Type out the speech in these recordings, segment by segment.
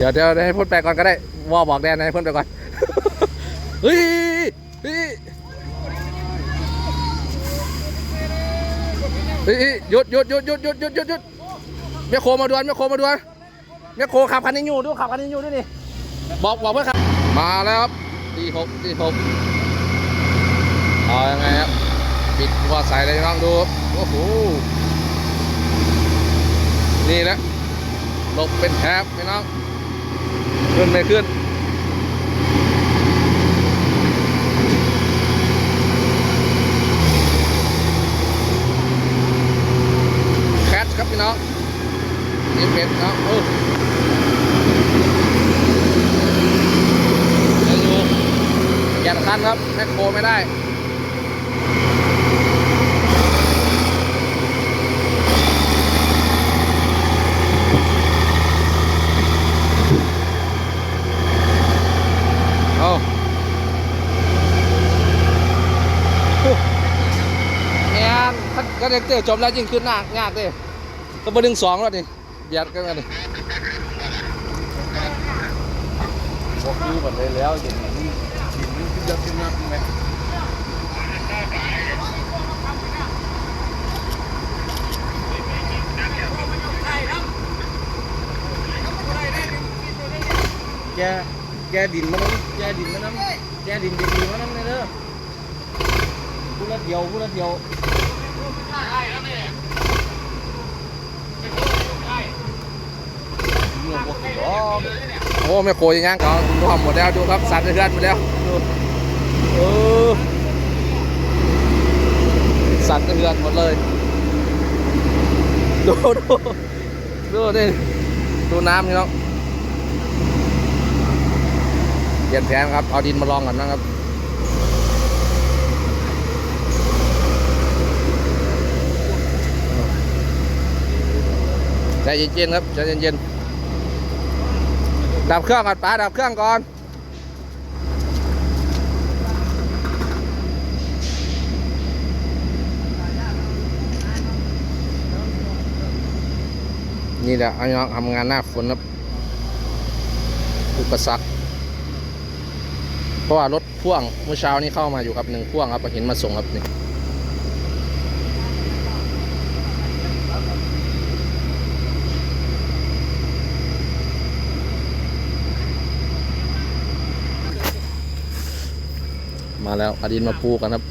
เดี๋ยวเดี๋ยวให้พ่นไปก่อนก็ได้วอบอกแดนให้พ่นไปก่อนเฮ้ยเฮ้ยเฮ้ยหยุดหยุดหยุดหยุดหยุดหยุดหยุดหยุดแม่โคมาด่วนแม่โคมาด่วนแม่โคขับคันนี้อยู่ดูขับคันนี้อยู่ด้วยนี่บอกบอกเพื่อนครับมาแล้วครับตีหกตีหกเอายังไงครับปิดหัวใส่เลยน้องดูโอ้โหนี่แหละหลบเป็นแถบพี่น้อง ขึ้นไม่ขึ้นแคทครับพี่น้องนี่เป็ดเนาะเออยังอยู่อย่าคันครับแม่โคไม่ได้ เอาโอ้แม่นถ้า ก็เด็กเตะจมแล้วยิ่งขึ้นหนักยากเลยก็มาดึงสองแล้วนี่เบียดกันกันนี่บอกคือหมดเลยแล้วอย่างนี้ดินมันขึ้นยับขึ้นยับไหมแกแกดินมันน้ำแกดินมันน้ำแกดินดีๆมันน้ำเลยเด้อพูดละเดียวพูดละเดียว เมื่อพวกนี้อ๋อโอ้ไม่โคยังยังเขารวมหมดแล้วดูครับสั่นสะเทือนหมดแล้วดูเออสั่นสะเทือนหมดเลยดูดูดูนี่ดูน้ำนี่น้องเปลี่ยนแผนครับเอาดินมาลองก่อนนะครับ ใจเย็นๆครับใจเย็นๆดับเครื่องก่อนป้าดับเครื่องก่อนนี่แหละเอาน้องทำงานหน้าฝนครับอุปสรรคเพราะว่ารถพ่วงเมื่อเช้านี้เข้ามาอยู่ครับหนึ่งพ่วงครับเห็นมาส่งครับนี่ มาแล้วเอาดินมาปูกันครับ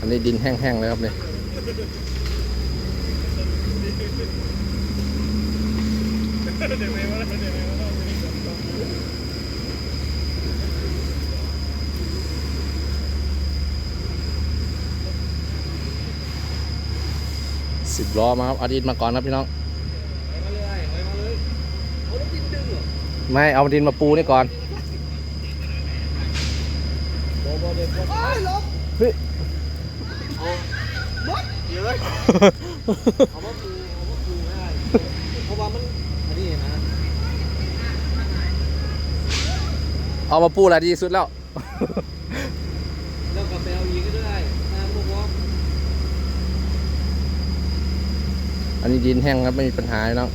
อันนี้ดินแห้งๆเลยครับเนี่ยสิบล้อมาครับเอาดินมาก่อนครับพี่น้องมาเลยมาเลยโอ้แล้วดินดึงเหรอไม่เอาดินมาปูนี่ก่อน บอบอเด็กบอลบเฮ้ยเอาบดเยอะเอามาปูเอามาปูไม่ได้เพราะว่ามันอันนี้นะเอามาปูละดีสุดแล้วแล้วกับแปลอีกก็ได้น้ำลูกวอกอันนี้ดินแห้งครับไม่มีปัญหาเนา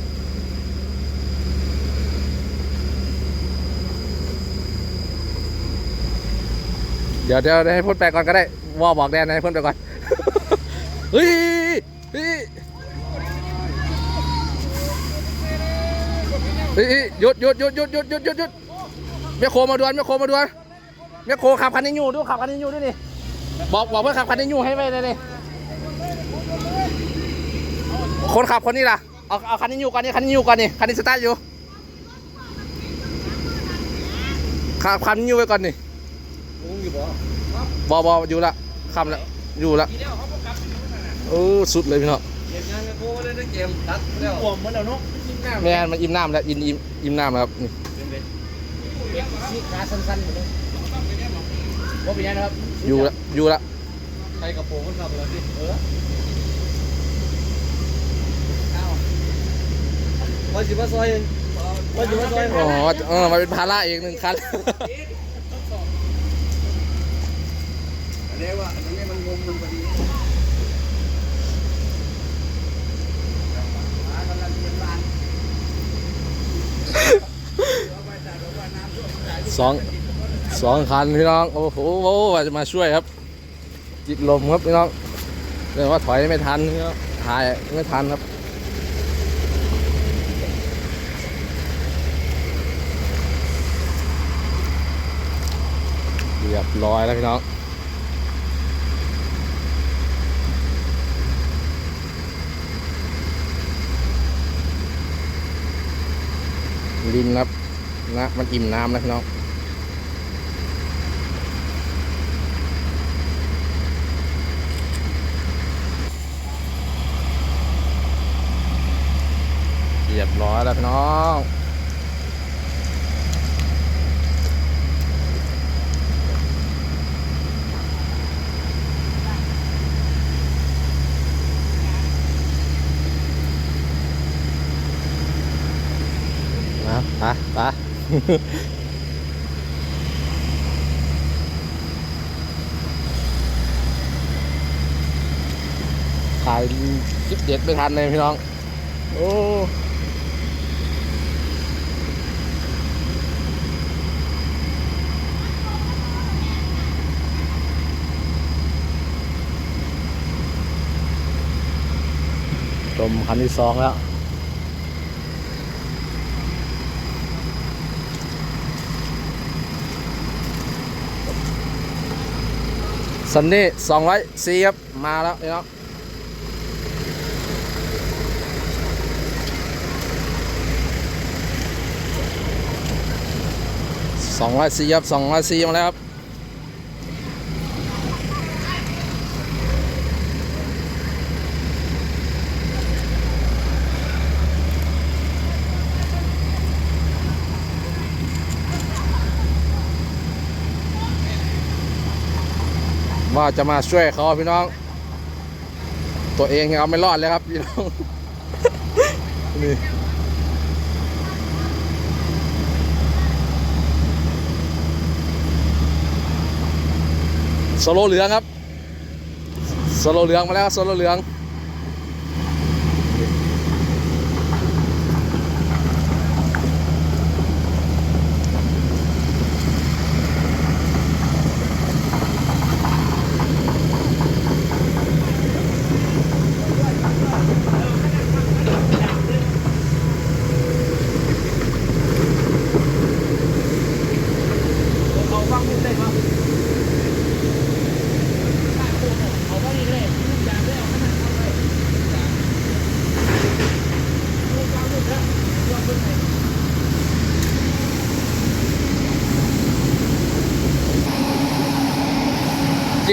ดี๋ยวเดี๋ยวให้พ่นไปก่อนก็ได้วอบอกแดนให้พ่นไปก่อนเฮ้ยเฮ้ยเฮ้ยหยุดหยุดหยุดหยุดหยุดหยุดหยุดหยุดแม่โคมาด่วนแม่โคมาด่วนแม่โคขับคันนี้อยู่ดูขับคันนี้อยู่ด้วยนี่บอกบอกเพื่อนขับคันนี้อยู่ให้ไปเลยนี่คนขับคนนี้ล่ะเอาเอาคันนี้อยู่ก่อนนี่คันนี้อยู่ก่อนนี่คันนี้สตาร์ทอยู่ขับคันนี้อยู่ไว้ก่อนนี่ บอบออยู่ละคำละอยู่ละโอ้สุดเลยพี่น้องเกมงานกันโก้มาเลยนะเกมตัดแล้วห่วงมันแล้วเนาะกินน้ำแม่นมันอิ่มน้ำแล้วอิ่มอิ่มอิ่มน้ำแล้วครับนี่นี่ขาสั้นๆหมดเลยว่าเป็นยังนะครับ อยู่ละอยู่ละใครกระโปรงคนขับเลยพี่เออว่าสิว่าซอยว่าสิว่าซอยอ๋อเออมาเป็นภาระเองหนึ่งคัน อันนี้ว่าอันนี้มันงงมันพอดีสอง สองคันพี่น้อง โอ้โหว่าจะมาช่วยครับ จิตลมครับพี่น้องเรียกว่าถอยไม่ทันพี่น้องถ่ายไม่ทันครับ เรียบร้อยแล้วพี่น้อง ลินครับนะมันอิ่มน้ำนะพี่น้องเรียบร้อยแล้วพี่น้อง นะปไปถ่ายคลิปเด็ดไม่ทันเลยพี่น้อง โอ้ชมคันที่สองแล้ว สันนี่สองร้อยซีครับ มาแล้วพี่น้องสองร้อยซีครับสองร้อยซีมาแล้วครับ่าจะมาช่วยเขาพี่น้อง ตัวเองเอาไม่รอดเลยครับพี่น้องนี่สโลเหลืองครับ สโลเหลืองมาแล้วสโลเหลือง เอาฟังพูดได้ปะเอาฟังอีกเลยทุกอย่างได้เอาขนาดเท่าไหร่ลูกฟังลูกนะลูกฟังไหน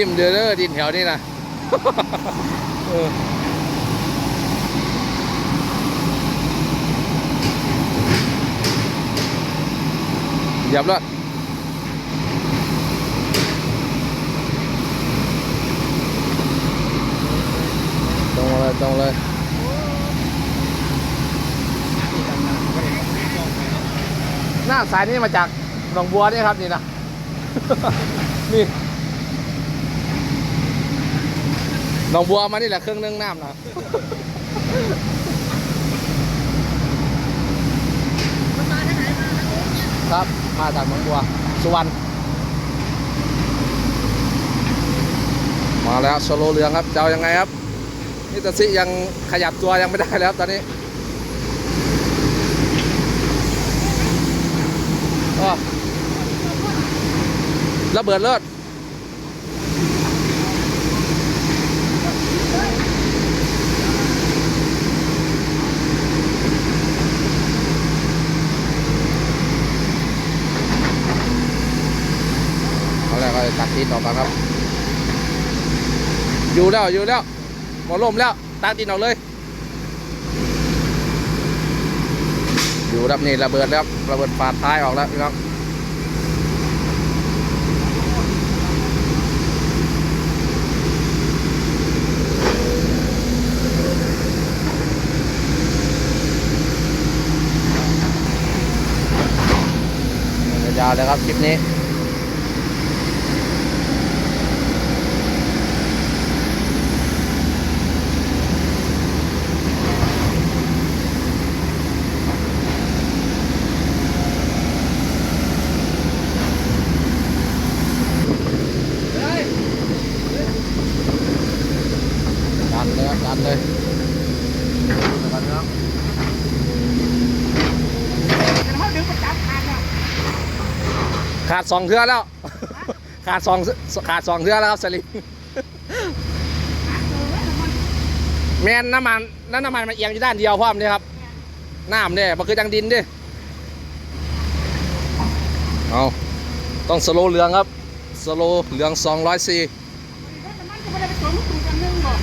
จิ้มเดือดดินแถวนี้นะหยับแล้วตรงเลยตรงเลยหน้าสายนี้มาจากหนองบัวนี่ครับนี่นะ นี่ หนองบัวมานี่แหละเครื่องนึ่งน้ำนะ ครับ มาจากหนองบัว สุวรรณ มาแล้วโซโลเรืองครับ จะเอายังไงครับ นี่ตาซิยังขยับตัวยังไม่ได้แล้วตอนนี้ระเบิดเลิศ เอาแล้วก็ ตัดดินออกมาครับ อยู่แล้วอยู่แล้วหมดลมแล้วตัดดินออกเลย อยู่ครับนี่ระเบิดแล้วระเบิดปาดท้ายออกแล้วพี่น้องยาวเลยครับคลิปนี้ เขาดสองเทือแล้ว ขาดสองขาดสองเทือแล้วครับสลิงแมนน้ำมันน้ำมันมันเอียงอยู่ด้านเดียวพร้อมเลยครับน้ำเนี่ยมันคือจังดินดิเอาต้องสโลว์เหลืองครับ สโลว์เหลือง204มันก็ไม่ได้ไปสวมถุงกันนึ่บอก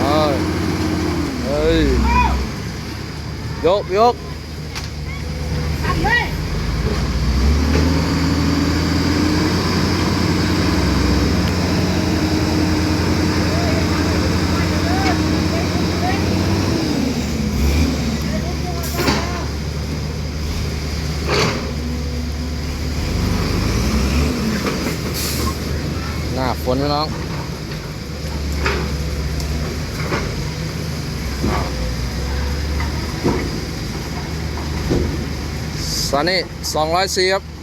เอ้ยเฮ้ย ยกยก ทำเลย หน้าฝนพี่น้องซานี่204ครับ